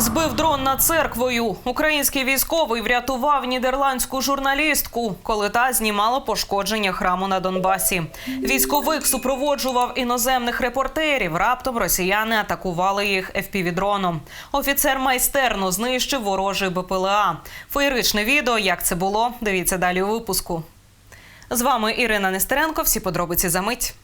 Збив дрон над церквою. Український військовий врятував нідерландську журналістку, коли та знімала пошкодження храму на Донбасі. Військовик супроводжував іноземних репортерів. Раптом росіяни атакували їх FPV-дроном. Офіцер майстерно знищив ворожий БПЛА. Феєричне відео, як це було, дивіться далі у випуску. З вами Ірина Нестеренко. Всі подробиці за мить.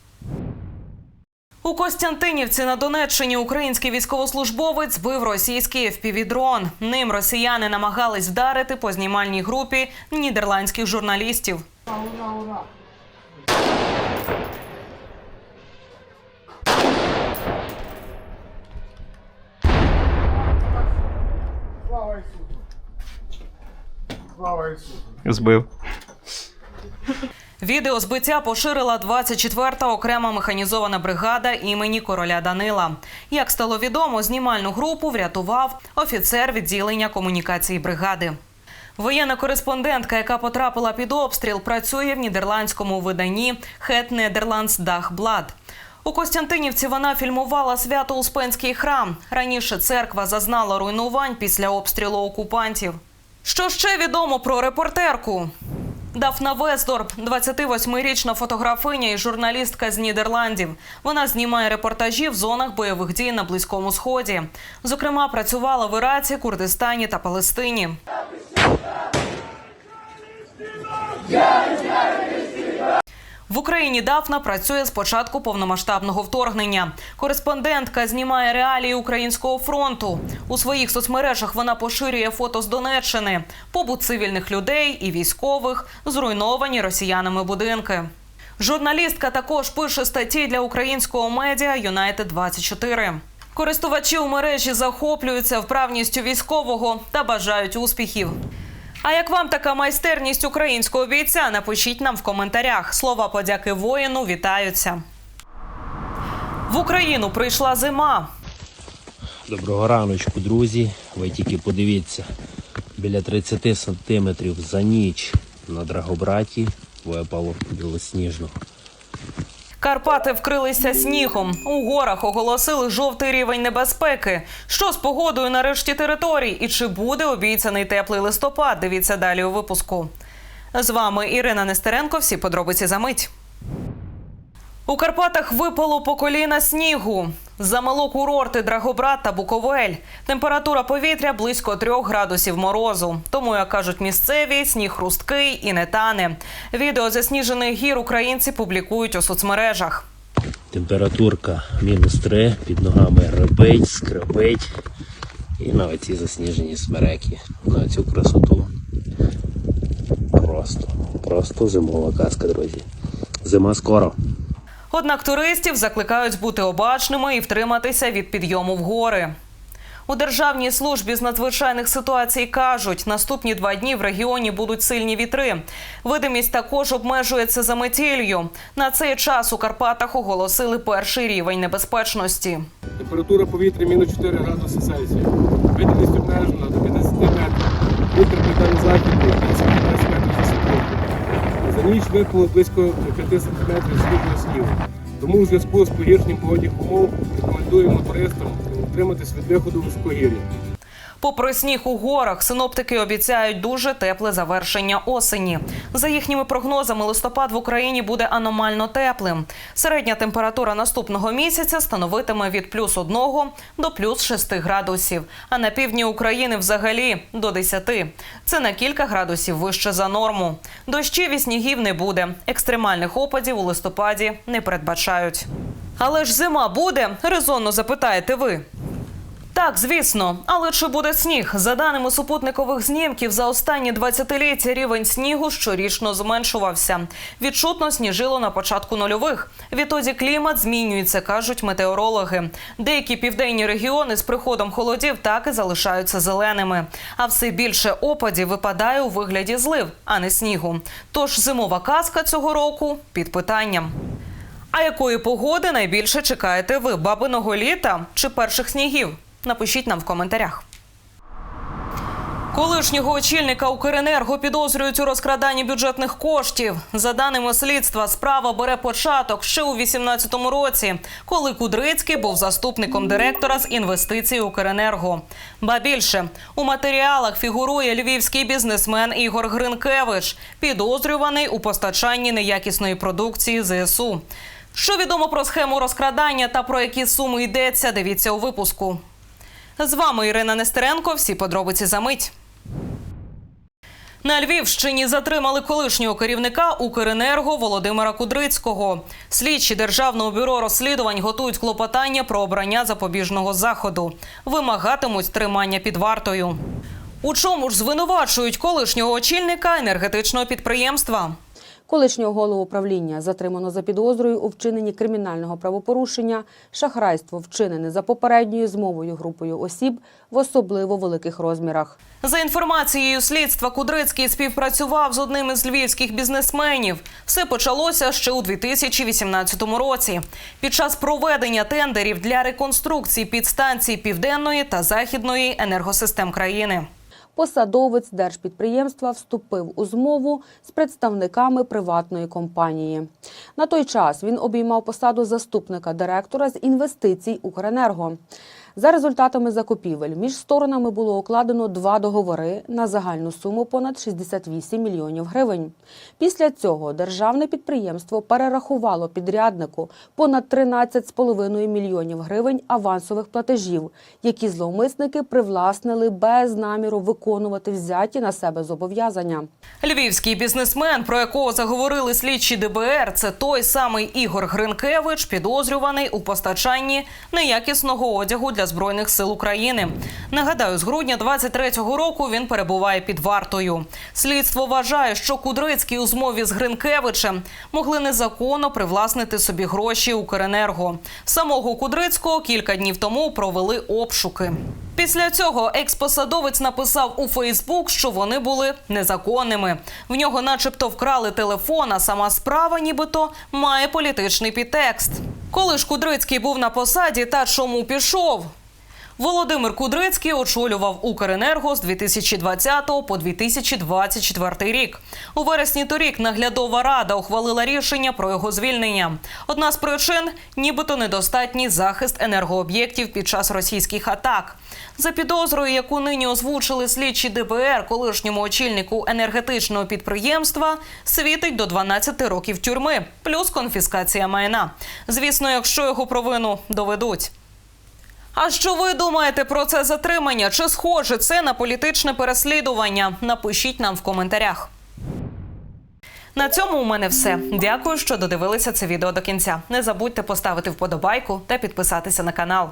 У Костянтинівці на Донеччині український військовослужбовець збив російський FPV-дрон. Ним росіяни намагались вдарити по знімальній групі нідерландських журналістів. Слава Ісусу! Збив. Відео збиття поширила 24-та окрема механізована бригада імені короля Данила. Як стало відомо, знімальну групу врятував офіцер відділення комунікації бригади. Воєнна кореспондентка, яка потрапила під обстріл, працює в нідерландському виданні Het Nederlands Dagblad. У Костянтинівці вона фільмувала Свято-Успенський храм. Раніше церква зазнала руйнувань після обстрілу окупантів. Що ще відомо про репортерку? Дафна Весдорп, 28-річна фотографиня і журналістка з Нідерландів. Вона знімає репортажі в зонах бойових дій на Близькому Сході. Зокрема, працювала в Іраці, Курдистані та Палестині. В Україні Дафна працює з початку повномасштабного вторгнення. Кореспондентка знімає реалії українського фронту. У своїх соцмережах вона поширює фото з Донеччини, побут цивільних людей і військових, зруйновані росіянами будинки. Журналістка також пише статті для українського медіа Юнайтед 24 Користувачі у мережі захоплюються вправністю військового та бажають успіхів. А як вам така майстерність українського бійця? Напишіть нам в коментарях. Слова подяки воїну вітаються. В Україну прийшла зима. Доброго раночку, друзі. Ви тільки подивіться, біля 30 сантиметрів за ніч на Драгобраті випало білосніжного. Карпати вкрилися снігом. У горах оголосили жовтий рівень небезпеки. Що з погодою на решті територій? І чи буде обіцяний теплий листопад? Дивіться далі у випуску. З вами Ірина Нестеренко. Всі подробиці за мить. У Карпатах випало по коліна снігу. Замело курорти Драгобрат та Буковель. Температура повітря близько трьох градусів морозу. Тому, як кажуть місцеві, сніг хрусткий і не тане. Відео засніжених гір українці публікують у соцмережах. Температурка мінус 3, під ногами репить, скрипить. І на оці засніжені смереки. На цю красоту. Просто, просто зимова казка, друзі. Зима скоро. Однак туристів закликають бути обачними і втриматися від підйому в гори. У Державній службі з надзвичайних ситуацій кажуть, наступні два дні в регіоні будуть сильні вітри. Видимість також обмежується за метіллю. На цей час у Карпатах оголосили перший рівень небезпечності. Температура повітря мінус 4 градуси Цельсія. Видимість обмежена до 50 метрів. Вітер південно-західний 10 метрів за секунду. Ніч випало близько 5 см снігу. Тому у зв'язку з погіршенням погодних умов рекомендуємо туристам утриматись від виходу в високогір'я. Попри сніг у горах, синоптики обіцяють дуже тепле завершення осені. За їхніми прогнозами, листопад в Україні буде аномально теплим. Середня температура наступного місяця становитиме від плюс 1 до плюс 6 градусів. А на півдні України взагалі до 10. Це на кілька градусів вище за норму. Дощів і снігів не буде. Екстремальних опадів у листопаді не передбачають. Але ж зима буде? Резонно запитаєте ви. Так, звісно, але чи буде сніг? За даними супутникових знімків, за останні 20-ліття рівень снігу щорічно зменшувався. Відчутно сніжило на початку нульових. Відтоді клімат змінюється, кажуть метеорологи. Деякі південні регіони з приходом холодів так і залишаються зеленими. А все більше опадів випадає у вигляді злив, а не снігу. Тож зимова казка цього року під питанням. А якої погоди найбільше чекаєте ви? Бабиного літа чи перших снігів? Напишіть нам в коментарях. Колишнього очільника Укренерго підозрюють у розкраданні бюджетних коштів. За даними слідства, справа бере початок ще у 2018 році, коли Кудрицький був заступником директора з інвестицій Укренерго. Ба більше у матеріалах фігурує львівський бізнесмен Ігор Гринкевич, підозрюваний у постачанні неякісної продукції ЗСУ. Що відомо про схему розкрадання та про які суми йдеться, дивіться у випуску. З вами Ірина Нестеренко. Всі подробиці за мить. На Львівщині затримали колишнього керівника Укренерго Володимира Кудрицького. Слідчі державного бюро розслідувань готують клопотання про обрання запобіжного заходу. Вимагатимуть тримання під вартою. У чому ж звинувачують колишнього очільника енергетичного підприємства? Колишнього голову управління затримано за підозрою у вчиненні кримінального правопорушення, шахрайство вчинене за попередньою змовою групою осіб в особливо великих розмірах. За інформацією слідства, Кудрицький співпрацював з одним із львівських бізнесменів. Все почалося ще у 2018 році. Під час проведення тендерів для реконструкції підстанцій південної та західної енергосистем країни. Посадовець держпідприємства вступив у змову з представниками приватної компанії. На той час він обіймав посаду заступника директора з інвестицій Укренерго. За результатами закупівель між сторонами було укладено два договори на загальну суму понад 68 мільйонів гривень. Після цього державне підприємство перерахувало підряднику понад 13,5 мільйонів гривень авансових платежів, які зловмисники привласнили без наміру виконувати взяті на себе зобов'язання. Львівський бізнесмен, про якого заговорили слідчі ДБР, це той самий Ігор Гринкевич, підозрюваний у постачанні неякісного одягу збройних сил України. Нагадаю, з грудня 23-го року він перебуває під вартою. Слідство вважає, що Кудрицький у змові з Гринкевичем могли незаконно привласнити собі гроші Укренерго. Самого Кудрицького кілька днів тому провели обшуки. Після цього експосадовець написав у Фейсбук, що вони були незаконними. В нього, начебто, вкрали телефон, а сама справа, нібито, має політичний підтекст. Коли ж Кудрицький був на посаді та чому пішов? Володимир Кудрицький очолював Укренерго з 2020 по 2024 рік. У вересні торік наглядова рада ухвалила рішення про його звільнення. Одна з причин нібито недостатній захист енергооб'єктів під час російських атак. За підозрою, яку нині озвучили слідчі ДБР, колишньому очільнику енергетичного підприємства, світить до 12 років тюрми, плюс конфіскація майна. Звісно, якщо його провину доведуть. А що ви думаєте про це затримання? Чи схоже це на політичне переслідування? Напишіть нам в коментарях. На цьому у мене все. Дякую, що додивилися це відео до кінця. Не забудьте поставити вподобайку та підписатися на канал.